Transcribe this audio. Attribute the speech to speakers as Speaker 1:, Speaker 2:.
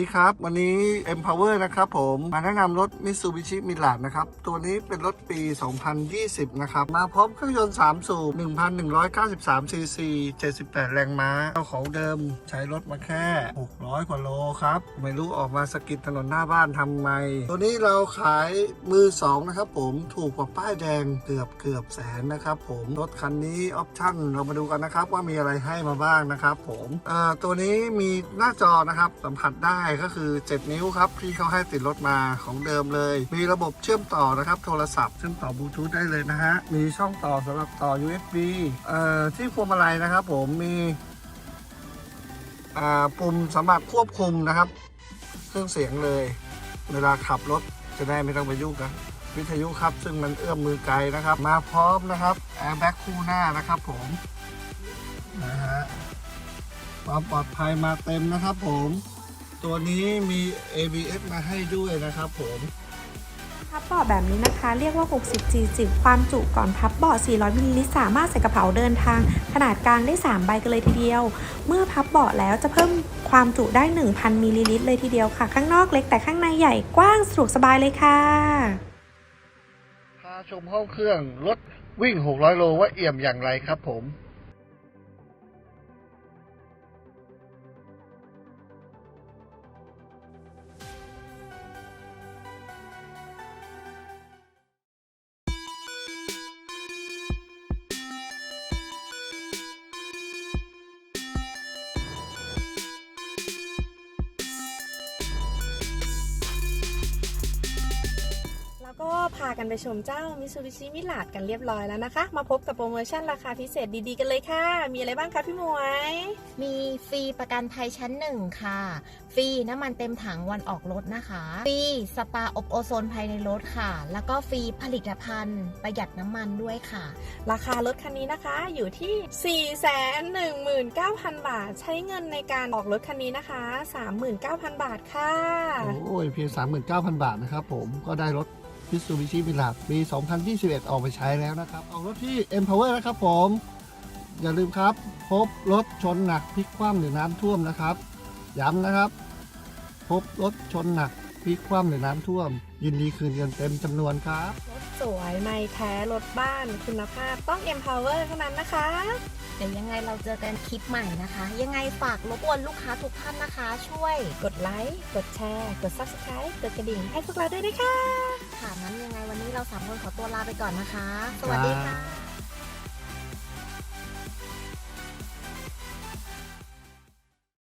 Speaker 1: สวัสดีครับ วันนี้ Empower นะครับผมมาแนะนำรถ Mitsubishi m i r a นะครับ ตัวนี้เป็นรถปี 2020 นะครับ มาพร้อมเครื่องยนต์ 3 สูบ 1,193 cc 78 แรงม้าเจ้าของเดิมใช้รถมาแค่ 600 กว่าโลครับ ไม่รู้ออกมาสกิดถนนหน้าบ้านทำไม ตัวนี้เราขายมือ 2 นะครับผมถูกกว่าป้ายแดงเกือบเกือบแสนนะครับผมรถคันนี้ออปชั่นเรามาดูกันนะครับว่ามีอะไรให้มาบ้างนะครับผมตัวนี้มีหน้าจอนะครับสัมผัสได้ก็คือ 7 นิ้วครับที่เขาให้ติดรถมาของเดิมเลย มีระบบเชื่อมต่อนะครับ โทรศัพท์เชื่อมต่อบลูทูธได้เลยนะฮะ มีช่องต่อสำหรับต่อ USB เอ่อที่พวงมาลัยนะครับ ผมมีอ่าปุ่มสำหรับควบคุมนะครับ เครื่องเสียงเลย เวลาขับรถจะได้ไม่ต้องไปยุ่งกับวิทยุครับ ซึ่งมันเอื้อมมือไกลนะครับ มาพร้อมนะครับแอร์แบ็กคู่หน้านะครับ ผมนะฮะความปลอดภัยมาเต็มนะครับผม ตัวนี้มี ABS มาให้ด้วยนะครับ ผม
Speaker 2: พับเบาะแบบนี้นะคะ เรียกว่า 60 40ความจุก่อนพับเบาะ 400 มิลลิลิตรสามารถใส่กระเป๋าเดินทาง ขนาดกลางได้ 3 ใบกันเลยทีเดียว เมื่อพับเบาะแล้วจะเพิ่มความจุได้ 1,000 มิลลิลิตรเลยทีเดียวค่ะ ข้างนอกเล็กแต่ข้างในใหญ่กว้างสะดวกสบายเลยค่ะ
Speaker 1: พาชมห้องเครื่องรถวิ่ง 600 โลว่าเอี่ยมอย่างไรครับผม
Speaker 2: พากันไปชมเจ้า Mitsubishi m i r a กันเรียบร้อยแล้วนะคะ มาพบกับโปรโมชั่นราคาพิเศษดีๆกันเลยค่ะ มีอะไรบ้างคะพี่หมวย
Speaker 3: มีฟรีประกันภัยชั้นหนึ่งค่ะ ฟรีน้ำมันเต็มถังวันออกรถนะคะ ฟรีสปาอบโอโซนภายในรถค่ะ แล้วก็ฟรีผลิตภัณฑ์ประหยัดน้ำมันด้วยค่ะ
Speaker 2: ราคารถคันนี้นะคะอยู่ที่ 419,000 บาท ใช้เงินในการออกรถคันนี้นะคะ 39,000 บาทค่ะ
Speaker 1: โอ้ยเพียง 39,000 บาทนะครับผมก็ได้รถ Mitsubishi m i r a ปี 2021 ออกไปใช้แล้วนะครับออกรถที่ Empower นะครับผม อย่าลืมครับ พบรถชนหนักพลิกคว่ำหรือน้ำท่วมนะครับ ย้ำนะครับ พบรถชนหนักพลิกคว่ำหรือน้ำท่วม ยินดีคืนเงินเต็มจำนวนครับ
Speaker 2: รถสวยไม่แท้รถบ้านคุณภาพต้อง Empower เท่านั้นนะคะ
Speaker 3: เดี๋ยวยังไงเราเจอกันคลิปใหม่นะคะ ยังไงฝากรบกวนลูกค้าทุกท่านนะคะ ช่วย
Speaker 2: กดไลค์ กดแชร์ กด Subscribe กดกระดิ่งให้พวกเราด้วยนะคะ
Speaker 3: ค่ะนั้นยังไงวันนี้เราสามคนขอตัวลาไปก่อนนะคะ สวัสดีค่ะ